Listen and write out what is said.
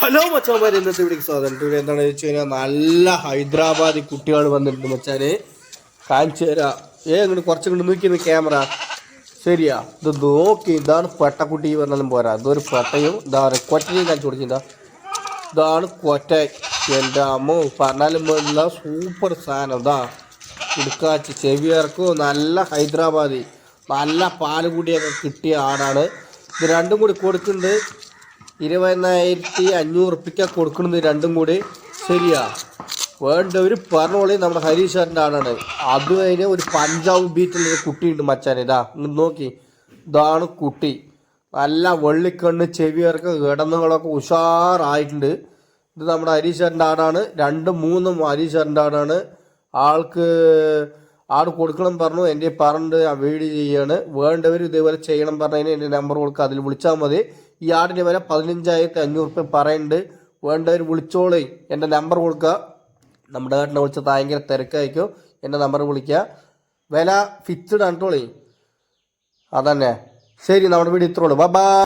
Hello മച്ചാമാര് ഇന്നത്തെ ഇവിടെ സ്വാഗതം. ഇവിടെ എന്താണെന്ന് വെച്ച് കഴിഞ്ഞാൽ നല്ല ഹൈദരാബാദി കുട്ടികൾ വന്നിട്ടുണ്ട് മച്ചാന്. കാണിച്ചു തരാം. ഏ ഇങ്ങോട്ട് കുറച്ചും കൊണ്ട് നോക്കിയിരുന്നു ക്യാമറ. ശരിയാ. ഇത് നോക്കി ഇതാണ് പെട്ടക്കുട്ടി പറഞ്ഞാലും പോരാ. ഇതൊരു പെട്ടയും ഇതാണ് കൊറ്റയും കാണിച്ചു കൊടുക്കുന്നതാ ഇതാണ് കൊറ്റ. എന്റെ അമ്മ പറഞ്ഞാലും പോലുള്ള സൂപ്പർ സാധനം. ഇതാ ഇടുക്കാച്ചി ചെവിയർക്കും നല്ല ഹൈദരാബാദി. നല്ല പാൽ കൂടിയൊക്കെ കിട്ടിയ ആടാണ്. ഇത് രണ്ടും കൂടി കൊടുക്കുന്നുണ്ട്. ഇരുപതിനായിരത്തി അഞ്ഞൂറ് ഉറുപ്പിക്ക കൊടുക്കുന്നത് രണ്ടും കൂടി ശരിയാ. വേണ്ടവർ പറഞ്ഞോളി നമ്മുടെ ഹരീശ്വരന്റെ ആടാണ് അത് കഴിഞ്ഞ് ഒരു പഞ്ചാബ് ബീറ്റിലൊരു കുട്ടിയുണ്ട് മച്ചാനെ. ഇതാ നോക്കി. ഇതാണ് കുട്ടി. നല്ല വെള്ളിക്കണ്ണ് ചെവിയർക്ക് കിടന്നുകളൊക്കെ ഉഷാറായിട്ടുണ്ട്. ഇത് നമ്മുടെ ഹരീശ്വരന്റെ ആടാണ് രണ്ടും മൂന്നും ഹരീശ്വരന്റെ ആടാണ് ആൾക്ക് ആട് കൊടുക്കണം പറഞ്ഞു. എന്റെ പറഞ്ഞിട്ട് വീഡിയോ ചെയ്യാണ്. വേണ്ടവർ ഇതേപോലെ ചെയ്യണം പറഞ്ഞതിന് എന്റെ നമ്പർ കൊടുക്കുക അതിൽ വിളിച്ചാൽ മതി. ഈ ആടിന്റെ വില പതിനഞ്ചായിരത്തി അഞ്ഞൂറ് റുപ്യ പറയുന്നുണ്ട്. വേണ്ടവർ വിളിച്ചോളേ. എന്റെ നമ്പർ കൊടുക്കുക നമ്മുടെ നാട്ടിനെ വിളിച്ചാൽ ഭയങ്കര തിരക്കായിരിക്കും. എന്റെ നമ്പർ വിളിക്കുക വില ഫിക്സ്ഡ് ആണ് കേട്ടോളേ അതന്നെ. ശരി നമ്മുടെ വീട് ഇത്രയുള്ളൂ ബൈ